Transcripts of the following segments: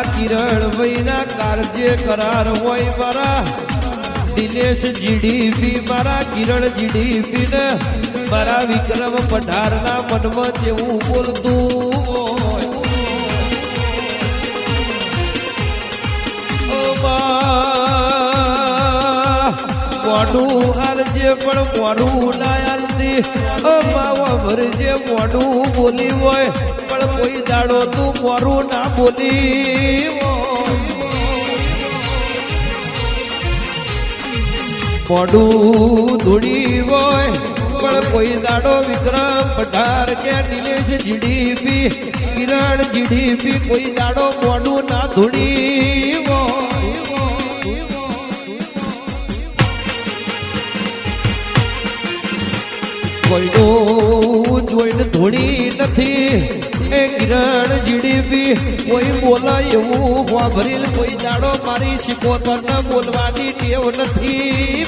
મારા કિરણ વૈના કાર્ય કરાર હોય મારા. દિનેશ જીડીપી, મારા કિરણ જીડીપી ને મારા વિક્રમ પઢારના મનમાં જેવું બોલતું મોઢું હાલજે પણ મોઢું ના હાલતી અમાવા ભરજે મોઢું બોલી હોય. પણ કોઈ દાડો તું મોરું ના બોલી. મોઢું ધૂળી હોય, પણ કોઈ દાડો વિક્રમ પઠાર કે નિલેશ જીડીપી, કિરણ જીડીપી, કોઈ દાડો મોઢું ના ધૂળી કોઈનું જોઈને ધોણી નથી. એ કિરણ જીડીપી, કોઈ બોલાય એવું વાભરેલ, કોઈ દાડો મારી શીખોતર બોલવાની ટેવ નથી.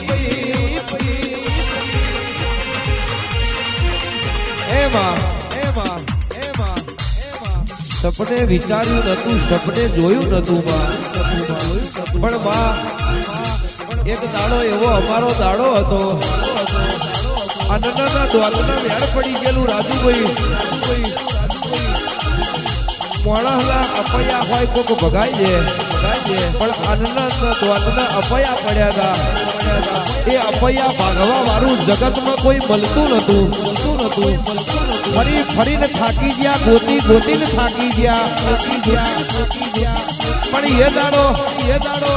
સપને વિચાર્યું નતું, સપને જોયું નતું પણ બા, એક દાડો એવો અમારો દાડો હતો. આનંદના દ્વારના વેણ પડી ગયેલું રાજુભાઈ. મોણાલા અપયા હોય કોક ભગાઈ દે ભગાઈ દે. પણ આનંદના દ્વારના અપયા પડ્યા હતા. એ અપયા ભાગવા વાળું જગતમાં કોઈ મળતું નતું મળતું નતું ફરી ફરીને થાકી ગયા, ગોતી ગોતીને થાકી ગયા થાકી ગયા થાકી ગયા. પણ એ દાડો એ દાડો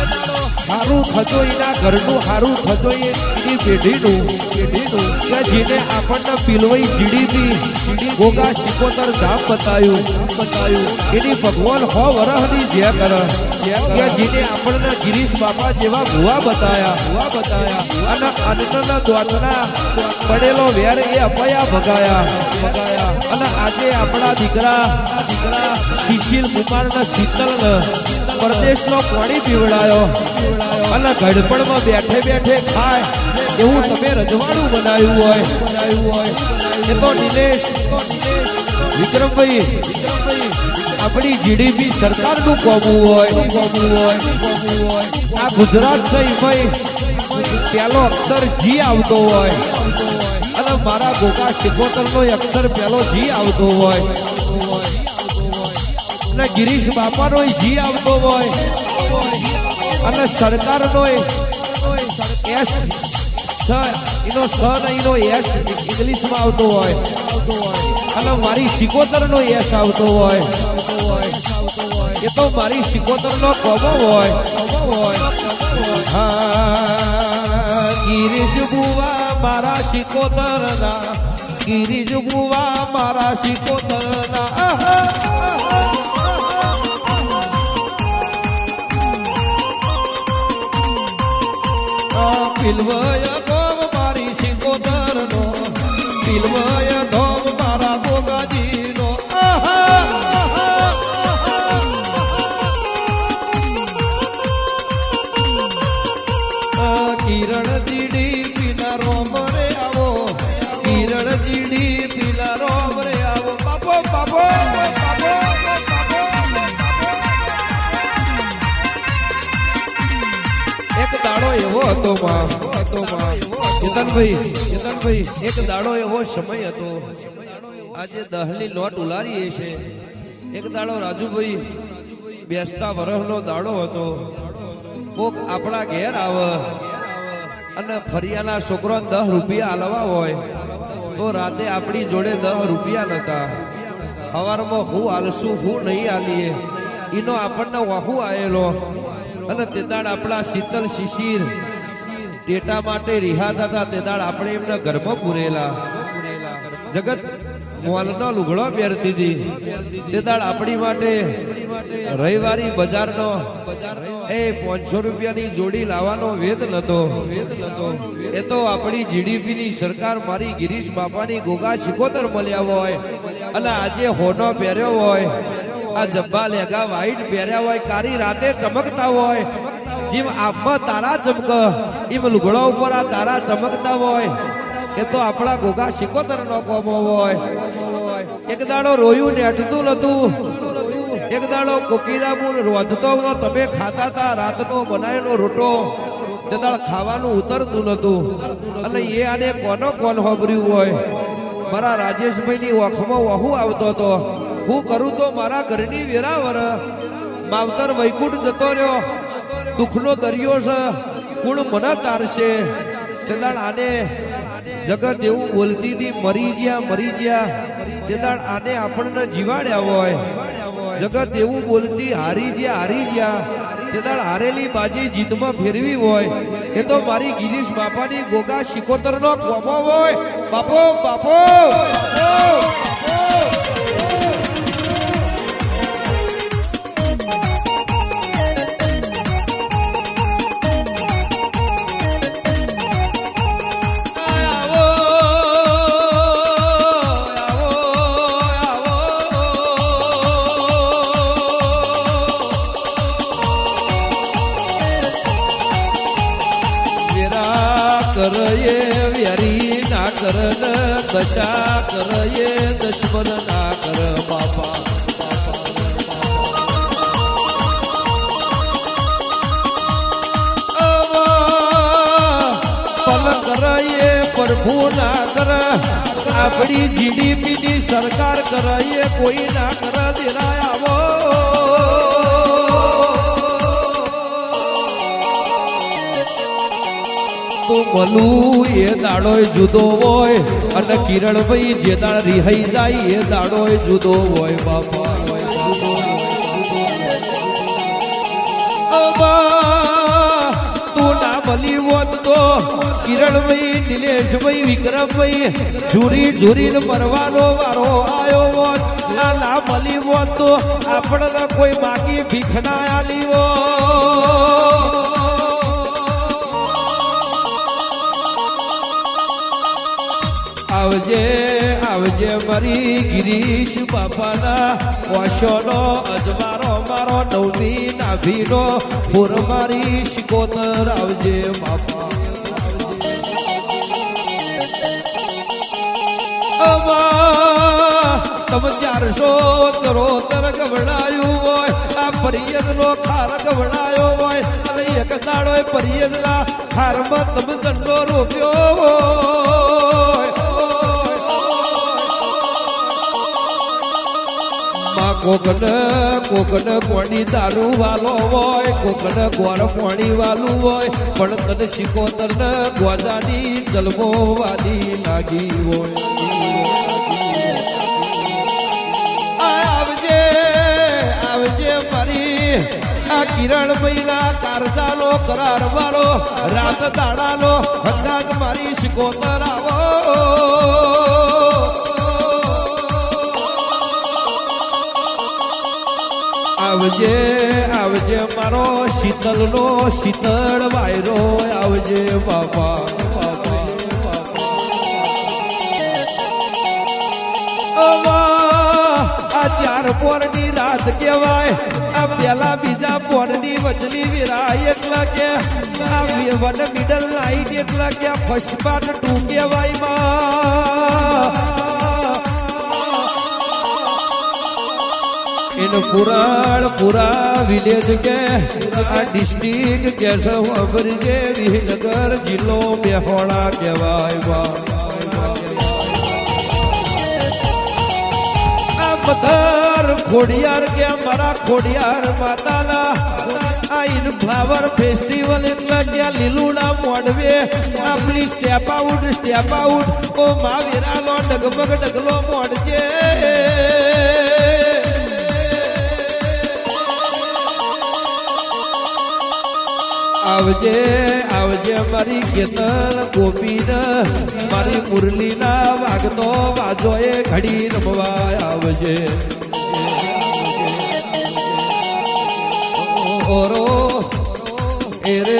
એ દાડો. હારું થજો એના ઘરનું, હારું થજો એની પેઢીનું પેઢીનું. કે જેને આપણને પીલવાઈ જીડીપી જીડી ગોગા શિકોતર ધામ બતાવ્યું બતાવ્યું એની ભગવાન હો વરહની જે કર. જેને આપણને ગિરીશ બાપા જેવા ભુવા બતાયા ભુવા બતાયા. અને આજના દ્વારના પડેલો વેર એ અપયા ભગાયા. ભગાયા અને આજે આપણા દીકરા દીકરા શિશિર કુમારના શીતલ પરદેશનો પાણી પીવડાયો. અને ગઢપણમાં બેઠે બેઠે ખાય એવું તમે રજવાડું બનાવ્યું હોય બનાવ્યું હોય. એ તો નિલેશ, વિક્રમભાઈ વિક્રમભાઈ આપણી જીડીપી સરકારનું કોમું હોય કોમું હોય આ ગુજરાત સહી હોય પહેલો અક્ષર જી આવતો હોય. અને મારા ગોકા શિકોતરનો અક્ષર પહેલો જી આવતો હોય. અને ગિરીશ બાપાનો જી આવતો હોય. અને સરકારનો એસ એનો સ એનો એસ ઇંગ્લિશમાં આવતો હોય. અને મારી શિકોતર નો એસ આવતો હોય. એ તો મારી શિકોતર નો કોમો હોય. હા, ગિરીશ બુવા મારા સિકોતરના, ગિરીશ બુવા મારા શિકોતર કિરણ જીડી રે આવો કિરણ જીડી એક દાડો એવો હતો માં હતો માં ચેતનભાઈ ચેતનભાઈ એક દાડો એવો સમય હતો. આજે દહલી નોટ ઉલારીએ છે. એક દાડો રાજુભાઈ બેસતા વરસનો દાડો હતો. કોક આપણા ઘેર આવે. અને ફરિયાના છોકરો દસ રૂપિયા આલવા હોય, તો રાતે આપણી જોડે દસ રૂપિયા નતા સવારમાં હું આલશું, હું નહીં આલીએ. એનો આપણને વાહુ આવેલો અને તે દાડ આપણા શીતલ શિશિર ટેટા માટે રિહા હતા તે દાડ આપણે એમના ઘરમાં પૂરેલા. જગત મોલનો લુગડો પહેરતી હતી. તે દાડ આપણી માટે રવિવારી બજારનો એ પાંચસો રૂપિયાની જોડી લાવવાનો વેદ નતો. એ તો આપણી જીડીપી ની સરકાર મારી ગિરીશ બાપાની ગોગા શિકોતર મળ્યા હોય. અને આજે હોનો પહેર્યો હોય. આ જબ્બા લેગા વાઈટ પહેર્યા હોય, કારી રાતે ચમકતા હોય. જેમ આપમાં તારા ચમક, એમ લુગડા ઉપર આ તારા ચમકતા હોય. એ તો આપણા ગોગા શિકોતર નો કોમો હોય. એક દાડો રોયું ને અટતું નતું. એક દાડો કોકીદામું રોધતો હતો તમે ખાતા હતા રાતનો બનાવેલો રોટો. તે દાડ ખાવાનું ઉતરતું નતું અને એ આને કોનો કોન હોબર્યું હોય? મારા રાજેશભાઈની ઓખમાં વહુ આવતો હતો. હું કરું તો મારા ઘરની વેરાવર માવતર વૈકુંઠ જતો રહ્યો. દુઃખનો દરિયો છે. કુણ મને તારશે. તે દાડ આને જગત એવું બોલતી હતી, મરી જ્યા મરી જ્યા. તે દાડ આને આપણને જીવાડ્યા હોય. જગત એવું બોલતી, હારી જ્યા હારી જ્યા. તે દાડ હારેલી બાજી જીતમાં ફેરવી હોય. એ તો મારી ગિરીશ બાપાની ગોગા શિકોતરનો કોમો હોય. બાપો બાપો. દશા કરયે દશમન ના કર બાપા કરયે પ્રભુ ના કર આપણી જીડીપી ની સરકાર કરયે કોઈ ના કર આવો. મલું એ દાડો જુદો હોય. અને કિરણભાઈ જે દાડ રિહાઈ જાય, એ દાડો જુદો હોય. બાપા તું ના ભલી હોત તો કિરણભાઈ, નિલેશભાઈ, વિક્રમભાઈ, ઝુરી ઝુરીને મરવાનો વારો આવ્યો હોત. આ ના ભલી હોત તો આપણને કોઈ બાકી ભીખના આવજે આવજે મારી ગિરીશ બાપાના ઓશોનો અજવારો મારો નવમી નાભીનો પૂર મારી શિકોતર આવજે બાપા. તમે ચારસો ચરોતર ગવડાયું હોય, આ પરિયદ નો ખાર ગવડાયો હોય, અને એક દાડો પરિયદ ના ખારમાં તમે દંડો રોપ્યો હોય. કોકન કોકન કોણી દારૂ વાલો હોય, કોકન ગોર પોણી વાલું હોય, પણ તને શિકોતર ને ગોજાની જલમો વાલી લાગી હોય. આવજે આવજે મારી, આ કિરણ મહિલા કારજાનો કરાર વાળો રાત દાડાનો હંગાત મારી શિકોતર આવો. આવજે મારો શીતલ નો શીતળ વાયરો આવજે બાપા આ ચાર પોરની રાત કેવાય આ પેલા બીજા પોરની વચલી વિરાય એટલા કે, આ વન મિડલ લાઈટ એટલા કે ફર્સ્ટ પાર્ટ ટુ કેવાયમાં. એનું પુરાણ પુરા વિલેજ કે આ ડિસ્ટ્રિક્ટ કે સવરજે વિનગર જિલ્લો બેહોળા કહેવાય પથ્થર ખોડિયાર કે મારા ખોડિયાર માતાના. આ ઇન ફ્લાવર ફેસ્ટિવલ એટલે ત્યાં લીલુડા મોડવે આપણી સ્ટેપ આઉટ સ્ટેપ આઉટ ઓ મા વિરાલો ડગમગ ડગલો મોડજે આવજે આવજે મારી કેતન ગોપીન મારી મુરલીના વાગતો વાજો એ ઘડી રમવા આવજે ઓરો એ રે